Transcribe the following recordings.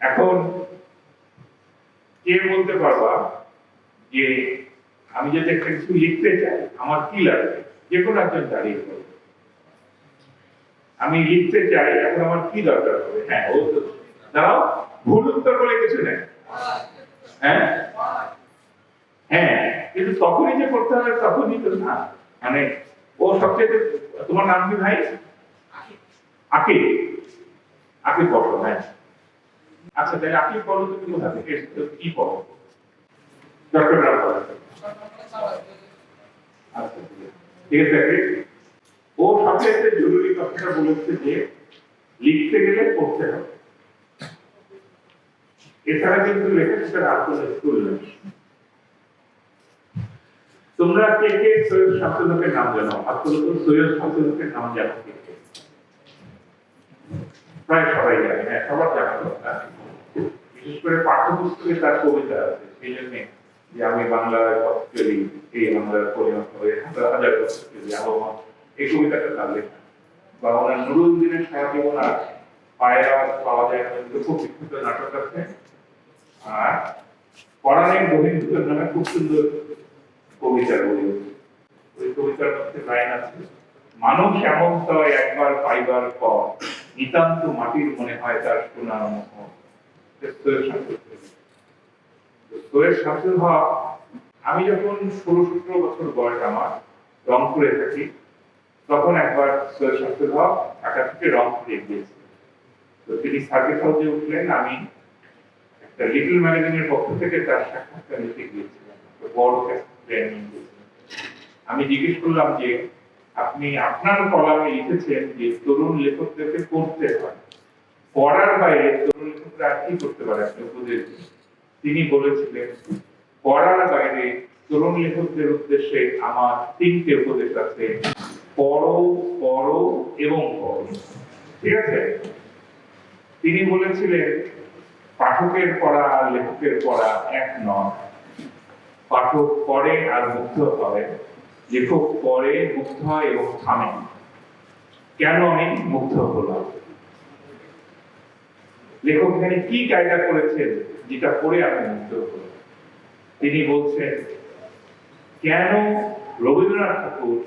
এখন কে বলতে পারবা যে আমি যদি একটা কিছু লিখতে চাই, আমার কি লাগবে? যে কোনো একজন দাঁড়িয়ে বলবে। আমি লিখতে চাই, এখন আমার কি দরকার হবে? হ্যাঁ ও তো দাঁড়াও, ভুল উত্তর বলে কিছু নেই। হ্যাঁ? হ্যাঁ কিন্তু তখনই যে করতে হবে, তখনই তো না। মানে ও সবচেয়ে তোমার নাম কি ভাই? আকে আকে পড়ো হ্যাঁ। আচ্ছা তাহলে আকে পড়ো তুমি কোথা থেকে? কি পড়ো ডক্টর রাম পড়ো। আচ্ছা ঠিক আছে ও সবচেয়ে জরুরি কথাটা বলেছে যে, লিখতে গেলে পড়তে হবে এছাড়া কিন্তু লেখাটার আসলে স্কুল নেই তোমরা কে কে সৈয়দ শামসুলকের নাম জানো তো সৈয়দ শামসুলকের নাম জানো কে কে? প্রায় সবাই জানে হ্যাঁ সবার জানা দরকার। বিশেষ করে পাঠ্যপুস্তকে তার কবিতা আছে, সেই জন্য যে আমি বাংলার করি এই বাংলার পরিণত হয়ে হাজার হাজার করি আবহাওয়া এই কবিতাটা তার লেখা। বা ওনার নুরুল দিনের জীবন আর পায়ের আওয়াজ পাওয়া যায় কিন্তু খুব বিখ্যাত নাটক আছে। আর পড়ানের বহির্ভূত নামে খুব সুন্দর কবিতার বই ওই কবিতার মধ্যে লাইন আছে, মানুষ এমন তয় একবার পাইবার পর নিতান্ত মাটির মনে হয় তার সোনার মুখ শাশুড় হওয়া, আমি যখন ষোলো সতেরো বছর বয়স আমার, রংপুরে থাকি, তখন একবার সোয়ের শাশুড় হওয়া ঢাকা থেকে রংপুরে গিয়েছি তো তিনি সার্কিট হাউসে উঠলেন, আমি একটা লিটল ম্যাগাজিনের পক্ষ থেকে তার সাক্ষাৎকার নিতে গিয়েছিলাম। বড় আমি জিজ্ঞেস করলাম যে আপনি আপনার কলামে লিখেছেন যে তরুণ লেখকদেরকে পড়তে হয়। পড়ার বাইরে তরুণ লেখকরা কি করতে পারে আপনি উপদেশ। তিনি বলেছিলেন, পড়ার বাইরে তরুণ লেখকদের উদ্দেশ্যে আমার তিনটে উপদেশ আছে, পড়ো পড়ো এবং পড়ো। ঠিক আছে? তিনি বলেছিলেন, পাঠকের পড়া আর লেখকের পড়া এক নয়। পাঠক পড়ে আর মুগ্ধ হয় লেখক পড়ে মুগ্ধ হয় এবং থামে। কেন আমি মুগ্ধ হলাম? লেখক এখানে কি কায়দা করেছেন যেটা পড়ে আমি মুগ্ধ হলাম? তিনি বলছেন, কেন রবীন্দ্রনাথ ঠাকুর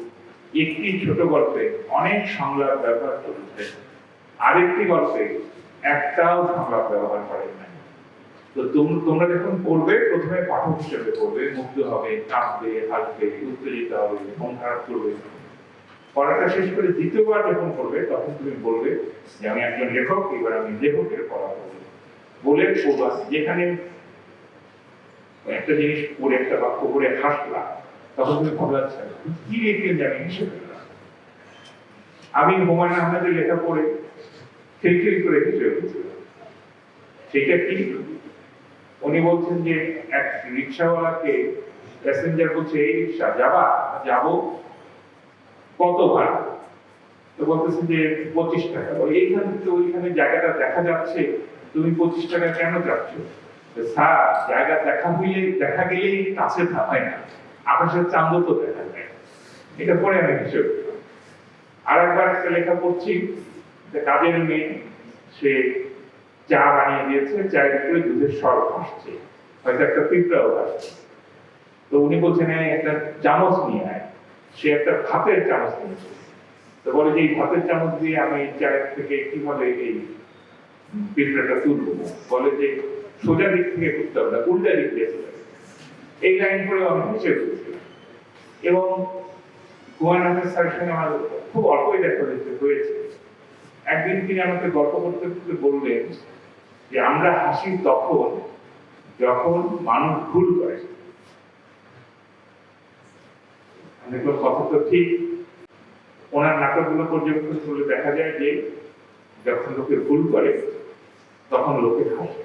একটি ছোট গল্পে অনেক সংলাপ ব্যবহার করেছেন? আরেকটি গল্পে একটাও সংলাপ ব্যবহার করেন না তো তোমরা যখন পড়বে, প্রথমে পাঠক হিসেবে পড়বে, মুগ্ধ হবে, কাঁদবে, হাসবে, উত্তেজিত হবে, মন খারাপ করবে। পড়াটা শেষ করে দ্বিতীয়বার যখন পড়বে, তখন তুমি বলবে যে, আমি একজন লেখক, এবার আমি লেখকের পড়া পড়ব বলে যেখানে একটা জিনিস পড়ে, একটা বাক্য পড়ে হাসলা, তখন তুমি ভাবলা আচ্ছা কি লিখলেন যে আমি হুমায়ুন আহমেদের লেখা পড়ে, খিলখিল করে হেসে উঠেছিলাম। কি? উনি বলছেন যে এক রিক্সাওয়ালাকে প্যাসেঞ্জার বলছে, এই রিক্সা, যাবা? যাব। কত ভাড়া? তো বলতেছে যে পঁচিশ টাকা। এইখান থেকে ওইখানে জায়গাটা দেখা যাচ্ছে, তুমি পঁচিশ টাকা কেন যাচ্ছ? স্যার, জায়গা দেখা হইলে, দেখা গেলেই কাছে থা- হয় না। আকাশের চাঁদ তো দেখা যায়। এটা পরে আমি হিসেব আর একবার একটা লেখা পড়ছি কাজের মেয়ে, সে চা বানিয়ে দিয়েছে চায়ের উপরে দুধের সর আসছে। হয়তো একটা পিঁপড়াও আসছে। তো উনি বলছেন একটা চামচ নিয়ে আয়। সে একটা ভাতের চামচ নিয়েছে। তো বলে যে, এই ভাতের চামচ দিয়ে আমি এই চায়ের থেকে কীভাবে এই পিঁপড়াটা তুলবো। বলে যে, সোজা দিক থেকে করতে হবে না, উল্টা দিক দিয়ে এই লাইন পড়ে আমি হেসে এবং হুমায়ুন স্যারের সঙ্গে আমার খুব অল্পই দেখা হয়েছে। একদিন তিনি আমাকে গল্প করতে করতে বললেন যে আমরা হাসি তখন যখন মানুষ ভুল করে। দেখলাম কথা তো ঠিক। ওনার নাটকগুলো পর্যবেক্ষণ করলে দেখা যায় যে যখন লোকে ভুল করে, তখন লোকে হাসে।